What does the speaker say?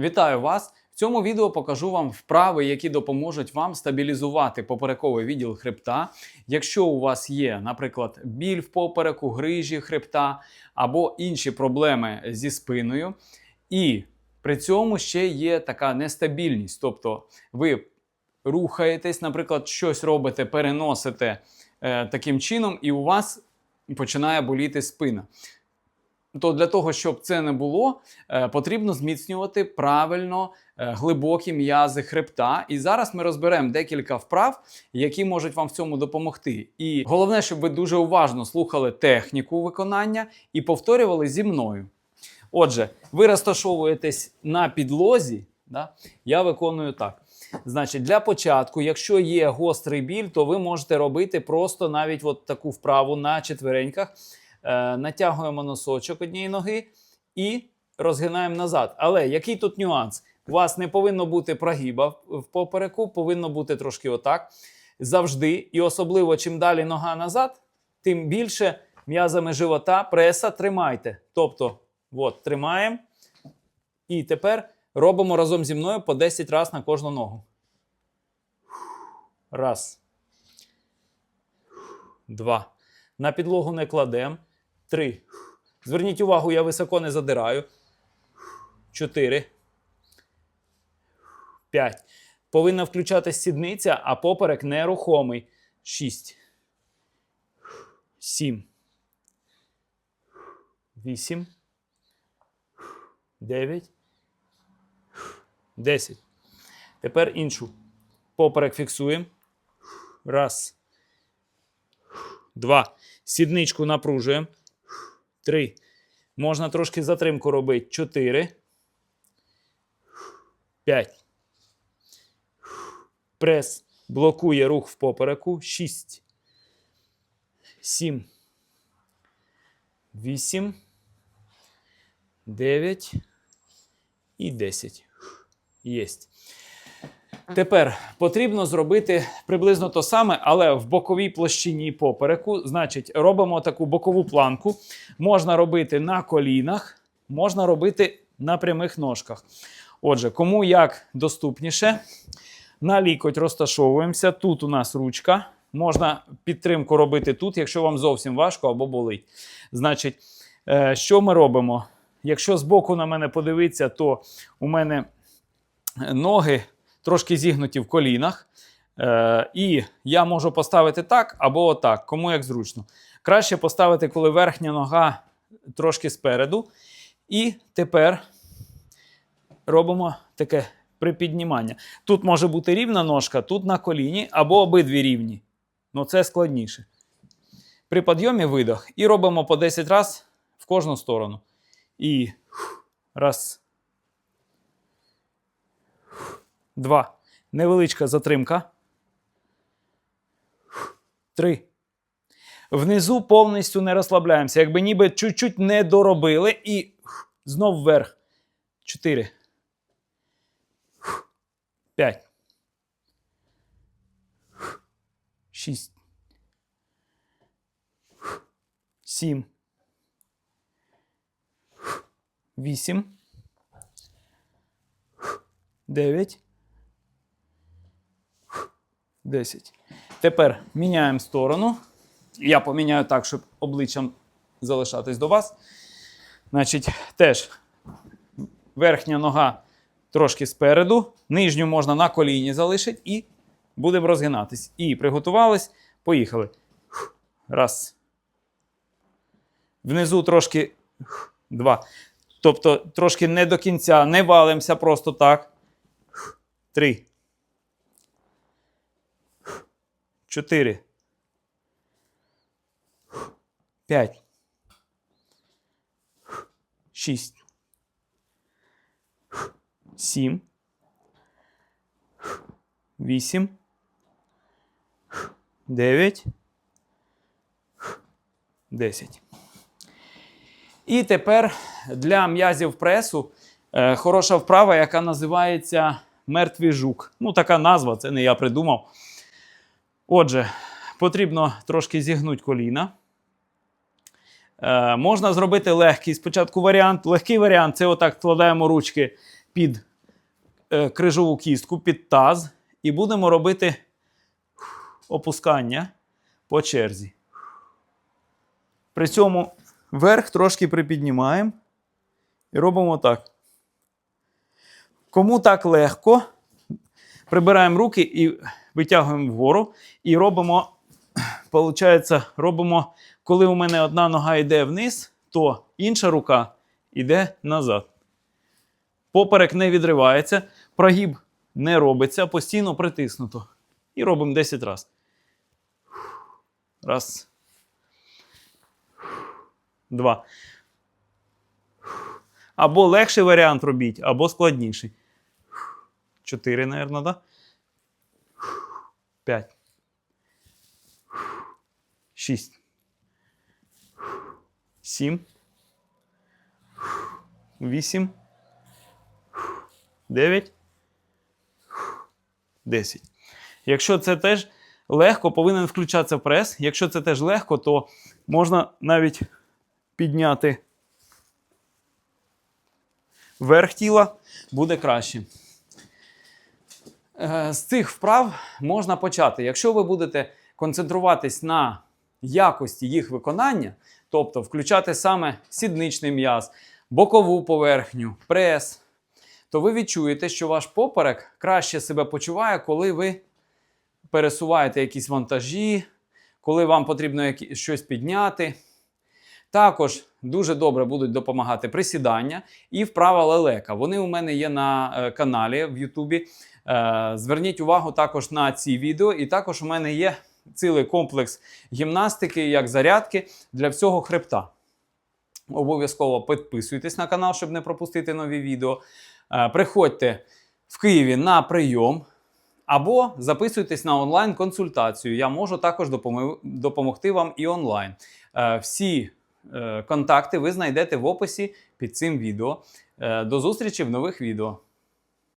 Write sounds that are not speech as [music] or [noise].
Вітаю вас! В цьому відео покажу вам вправи, які допоможуть вам стабілізувати поперековий відділ хребта. Якщо у вас є, наприклад, біль в попереку, грижі хребта або інші проблеми зі спиною, і при цьому ще є така нестабільність. Тобто ви рухаєтесь, наприклад, щось робите, переносите е, таким чином, і у вас починає боліти спина. То для того, щоб це не було, е, потрібно зміцнювати правильно е, глибокі м'язи хребта. І зараз ми розберемо декілька вправ, які можуть вам в цьому допомогти. І головне, щоб ви дуже уважно слухали техніку виконання і повторювали зі мною. Отже, ви розташовуєтесь на підлозі. Да? Я виконую так. Значить, для початку, якщо є гострий біль, то ви можете робити просто навіть от таку вправу на четвереньках. Е, натягуємо носочок однієї ноги і розгинаємо назад. Але який тут нюанс? У вас не повинно бути прогіба в- в попереку, повинно бути трошки отак. Завжди. І особливо, чим далі нога назад, тим більше м'язами живота, преса тримайте. Тобто, от, тримаємо. І тепер робимо разом зі мною по 10 разів на кожну ногу. Раз. Два. На підлогу не кладемо. Три. Зверніть увагу, я високо не задираю. Чотири. П'ять. Повинна включатися сідниця, а поперек нерухомий. Шість. Сім. Вісім. Дев'ять. Десять. Тепер іншу. Поперек фіксуємо. Раз. Два. Сідничку напружуємо. Три. Можна трошки затримку робити. Чотири. П'ять. Прес блокує рух в попереку. Шість. Сім. Вісім. Дев'ять. І десять. Єсть. Тепер потрібно зробити приблизно то саме, але в боковій площині попереку. Значить, робимо таку бокову планку. Можна робити на колінах, можна робити на прямих ножках. Отже, кому як доступніше, на лікоть розташовуємося. Тут у нас ручка. Можна підтримку робити тут, якщо вам зовсім важко або болить. Значить, е, що ми робимо? Якщо збоку на мене подивитися, то у мене ноги трошки зігнуті в колінах. Е, і я можу поставити так або отак, кому як зручно. Краще поставити, коли верхня нога трошки спереду. І тепер робимо таке припіднімання. Тут може бути рівна ножка, тут на коліні, або обидві рівні. Ну це складніше. При підйомі видох. І робимо по 10 разів в кожну сторону. І раз. Два. Невеличка затримка. Три. Внизу повністю не розслабляємося. Якби ніби чуть-чуть не доробили. І знов вверх. Чотири. П'ять. Шість. Сім. Вісім. Дев'ять. 10. Тепер міняємо сторону. Я поміняю так, щоб обличчям залишатись до вас. Значить, теж верхня нога трошки спереду, нижню можна на коліні залишити і будемо розгинатись. І приготувались. Поїхали. Раз. Внизу трошки два. Тобто трошки не до кінця, не валимося просто так. Три. Чотири. П'ять. Шість. Сім. Вісім. Дев'ять. Десять. І тепер для м'язів пресу е, хороша вправа, яка називається мертвий жук. Ну, така назва, це не я придумав. Отже, потрібно трошки зігнути коліна. Е, можна зробити легкий спочатку варіант. Легкий варіант це отак вкладаємо ручки під е, крижову кістку під таз і будемо робити опускання по черзі. При цьому верх трошки припіднімаємо і робимо так. Кому так легко, прибираємо руки і витягуємо вгору і робимо, [clears throat] получається, робимо, коли у мене одна нога йде вниз, то інша рука йде назад. Поперек не відривається, прогиб не робиться, постійно притиснуто. І робимо 10 разів. Раз. Два. Або легший варіант робіть, або складніший. Чотири, мабуть, да? П'ять. Шість. Сім. Вісім. Дев'ять. Десять. Якщо це теж легко, повинен включатися прес. Якщо це теж легко, то можна навіть підняти верх тіла, буде краще. Е, З цих вправ можна почати. Якщо ви будете концентруватись на якості їх виконання, тобто включати саме сідничний м'яз, бокову поверхню, прес, то ви відчуєте, що ваш поперек краще себе почуває, коли ви пересуваєте якісь вантажі, коли вам потрібно щось підняти. Також дуже добре будуть допомагати присідання і вправа лелека. Вони у мене є на е, каналі в Ютубі. Е, Зверніть увагу також на ці відео, і також у мене є цілий комплекс гімнастики, як зарядки для всього хребта. Обов'язково підписуйтесь на канал, щоб не пропустити нові відео. Е, Приходьте в Києві на прийом. Або записуйтесь на онлайн-консультацію. Я можу також допомогти вам і онлайн. Е, Всі контакти ви знайдете в описі під цим відео. До зустрічі в нових відео.